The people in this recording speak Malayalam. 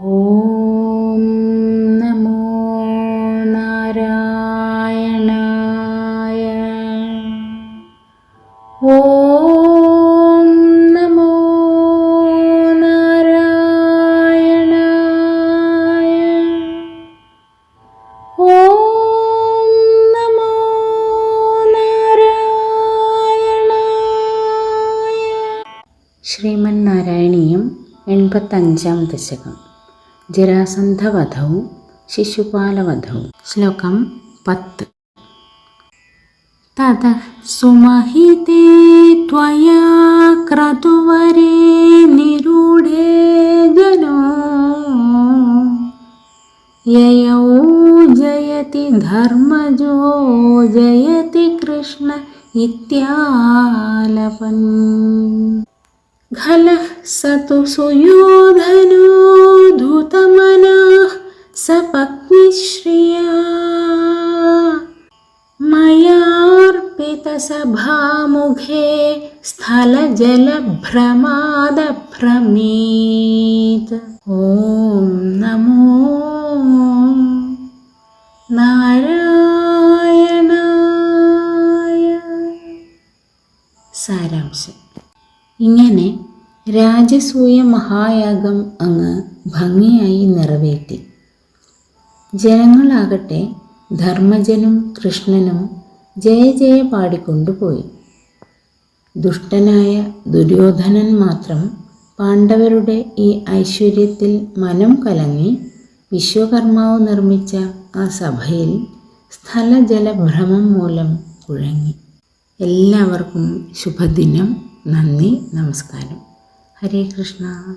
ഓം നമോ നാരായണായ. ഓം നമോ നാരായണായ. ഓം നമോ നാരായണായ. ശ്രീമൻ നാരായണീയം എൺപത്തഞ്ചാം ദശകം. ജരാസന്ധവധവും ശിശുപാലവധവും. ശ്ലോകം പത്ത്. തത സുമഹിതേ ത്വയാ ക്രതുവരേ നിരൂഢേ ജനോ. യയോ ജയതി ധർമ്മജോ ജയതി കൃഷ്ണ ഇത്യാലപൻ ഖലഃ സതു സുയോധനോ ധുത मयार्पितसभामुखे स्थलजलभ्रमादभ्रमीत् ॐ नमो നാരായണായ സാരാംശം ഇങ്ങനെ രാജസൂയ മഹായാഗം അങ്ങ് ഭംഗിയായി നിറവേറ്റി ജനങ്ങളാകട്ടെ ധർമ്മജനും കൃഷ്ണനും ജയ ജയ പാടിക്കൊണ്ടുപോയി. ദുഷ്ടനായ ദുര്യോധനൻ മാത്രം പാണ്ഡവരുടെ ഈ ഐശ്വര്യത്തിൽ മനം കലങ്ങി വിശ്വകർമാവ് നിർമ്മിച്ച ആ സഭയിൽ സ്ഥലജലഭ്രമം മൂലം കുഴങ്ങി. എല്ലാവർക്കും ശുഭദിനം. നന്ദി. നമസ്കാരം. ഹരേ കൃഷ്ണ.